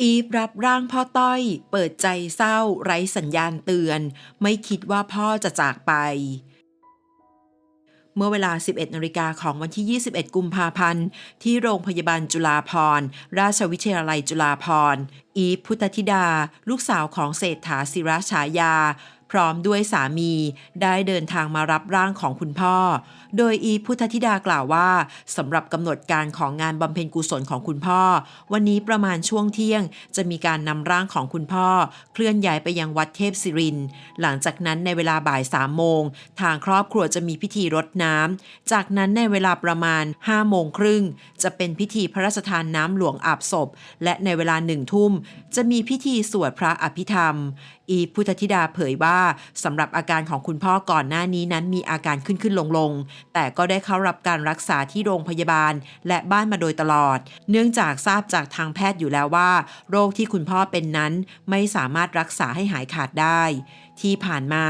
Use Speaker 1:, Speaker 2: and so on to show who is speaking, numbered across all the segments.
Speaker 1: อีฟรับร่างพ่อต้อย เปิดใจเศร้าไร้สัญญาณเตือน ไม่คิดว่าพ่อจะจากไป เมื่อเวลา 11นาฬิกาของวันที่ 21 กุมภาพันธ์ ที่โรงพยาบาลจุฬาภรราชวิทยาลัยจุฬาภรอีฟพุทธธิดา ลูกสาวของเศรษฐาศิราชายา พร้อมด้วยสามีได้เดินทางมารับร่างของคุณพ่อ โดยอีพุทธธิดากล่าวว่าสำหรับกำหนดการของงานบำเพ็ญกุศลของคุณพ่อ วันนี้ประมาณช่วงเที่ยง จะมีการนำร่างของคุณพ่อ เคลื่อนย้ายไปยังวัดเทพศิริน หลังจากนั้นในเวลาบ่ายสามโมงทางครอบครัวจะมีพิธีรดน้ำจากนั้นในเวลาประมาณ5โมงครึ่งจะเป็นพิธีพระราชทานน้ำหลวงอาบศพ และในเวลาหนึ่งทุ่ม จะมีพิธีสวดพระอภิธรรม อีพุทธธิดาเผยว่าสำหรับอาการของคุณพ่อก่อนหน้านี้นั้นมีอาการขึ้นขึ้นลงลงแต่ก็ได้เข้ารับการรักษาที่โรงพยาบาล และบ้านมาโดยตลอด เนื่องจากทราบจากทางแพทย์อยู่แล้วว่า โรคที่คุณพ่อเป็นนั้นไม่สามารถรักษาให้หายขาดได้ ที่ผ่านมา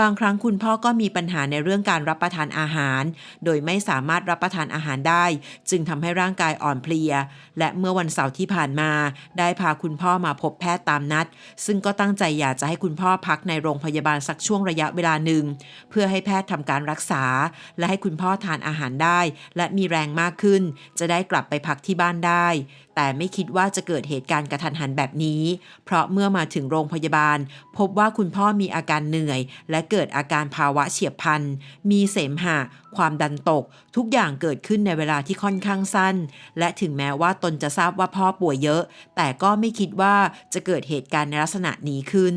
Speaker 1: บางครั้งคุณพ่อก็มีปัญหาในเรื่องการรับประทานอาหาร โดยไม่สามารถรับประทานอาหารได้ จึงทำให้ร่างกายอ่อนเพลีย และเมื่อวันเสาร์ที่ผ่านมา ได้พาคุณพ่อมาพบแพทย์ตามนัด ซึ่งก็ตั้งใจอยากจะให้คุณพ่อพักในโรงพยาบาลสักช่วงระยะเวลาหนึ่ง เพื่อให้แพทย์ทำการรักษา และให้คุณพ่อทานอาหารได้ และมีแรงมากขึ้น จะได้กลับไปพักที่บ้านได้ แต่ไม่คิดว่าจะเกิดเหตุการณ์กระทันหันแบบนี้ เพราะเมื่อมาถึงโรงพยาบาล พบว่าคุณพ่อมีอาการเหนื่อย และเกิดอาการภาวะเฉียบพลัน มีเสมหะ ความดันตก ทุกอย่างเกิดขึ้นในเวลาที่ค่อนข้างสั้น และถึงแม้ว่าตนจะทราบว่าพ่อป่วยเยอะ แต่ก็ไม่คิดว่าจะเกิดเหตุการณ์ในลักษณะนี้ขึ้น